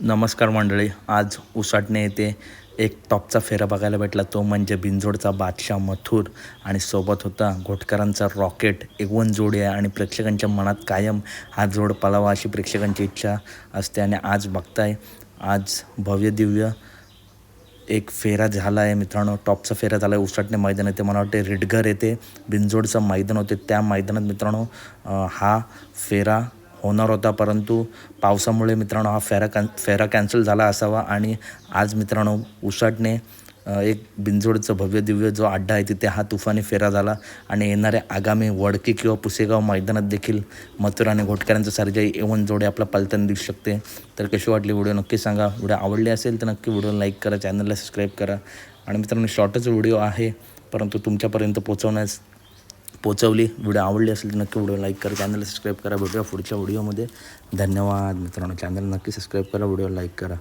नमस्कार मंडळी आज उसाटणे येथे एक टॉपचा फेरा बघायला भेटला. तो म्हणजे बिंजोडचा बादशाह मथुर आणि सोबत होता घोटकरांचा रॉकेट. एकवण जोडी आहे आणि प्रेक्षकांच्या मनात कायम हा जोड पलावा अशी प्रेक्षकांची इच्छा असते आणि आज बघताय आज भव्य दिव्य एक फेरा झाला आहे मित्रांनो. टॉपचा फेरा झाला आहे उसाटणे मैदान येते मला वाटते रिडघर येते बिंजोडचं मैदान होते. त्या मैदानात मित्रांनो हा फेरा होणार होता परंतु पावसामुळे मित्रांनो हा फेरा कॅन फेरा कॅन्सल झाला असावा आणि आज मित्रांनो उसाटणे एक बिंजोडचं भव्य दिव्य जो अड्डा आहे तिथे हा तुफानी फेरा झाला आणि येणाऱ्या आगामी वडकी किंवा पुसेगाव मैदानात देखील मथुरा आणि घोटकरांचं सारखे एवन जोडे आपला पलताना दिसू शकते. तर कशी वाटली व्हिडिओ नक्की सांगा. व्हिडिओ आवडली असेल तर नक्की व्हिडिओ लाईक करा चॅनलला सबस्क्राईब करा. आणि मित्रांनो शॉर्टच व्हिडिओ आहे परंतु तुमच्यापर्यंत पोहोचवण्यास पोचवली व्हिडिओ आवडली असेल तर नक्की व्हिडिओ लाईक करा चॅनलला सबस्क्राईब करा. भेटूया पुढच्या व्हिडिओमध्ये. धन्यवाद मित्रांनो. चॅनल नक्की सबस्क्राईब करा व्हिडिओ लाईक करा.